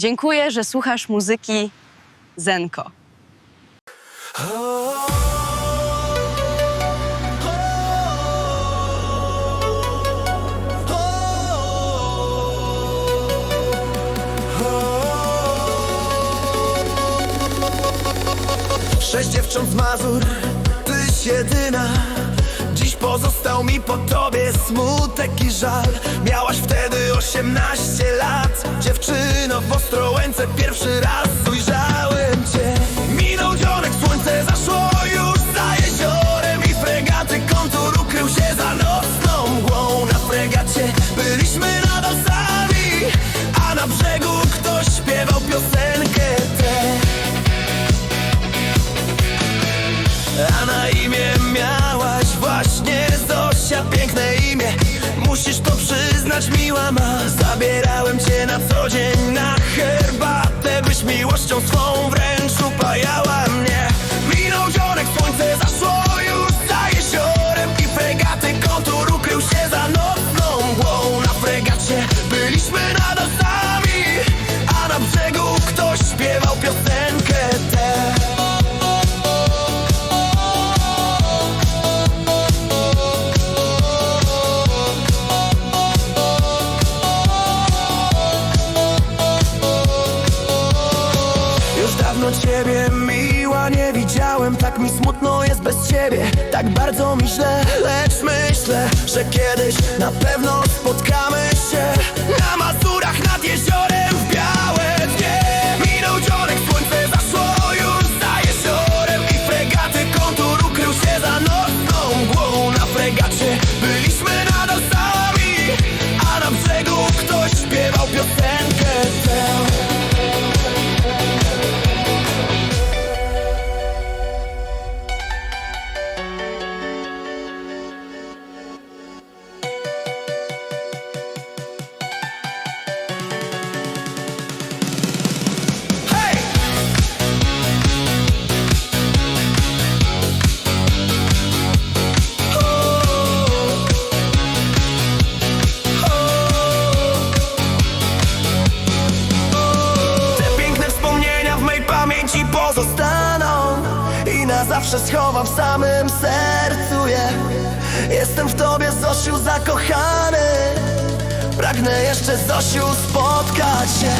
Dziękuję, że słuchasz muzyki Zenko. Sześć dziewcząt z Mazur, tyś jedyna. Dziś pozostał mi po tobie smutek i żal. Miałaś wtedy 18 lat Dziewczyno w Ostrołęce pierwszy raz ujrzałem cię. Minął dzionek, słońce zaszło już za jeziorem I fregaty kontur ukrył się za nocną mgłą. Na fregacie byliśmy nadal sami A na brzegu ktoś śpiewał piosenkę tę. A na imię miałaś właśnie Zosia, piękne imię. Musisz to przyznać, miła ma. Zabierałem cię na co dzień swą wręcz upajała mnie. Minął dzionek, słońce zaszło już za jeziorem I fregaty kontur ukrył się za nocną mgłą Na fregacie byliśmy nadal ciebie. Miła nie widziałem Tak mi smutno jest bez ciebie. Tak bardzo mi źle Lecz myślę, że kiedyś na pewno zawsze schowam w samym sercu je Jestem w tobie, Zosiu, zakochany. Pragnę jeszcze, Zosiu, spotkać się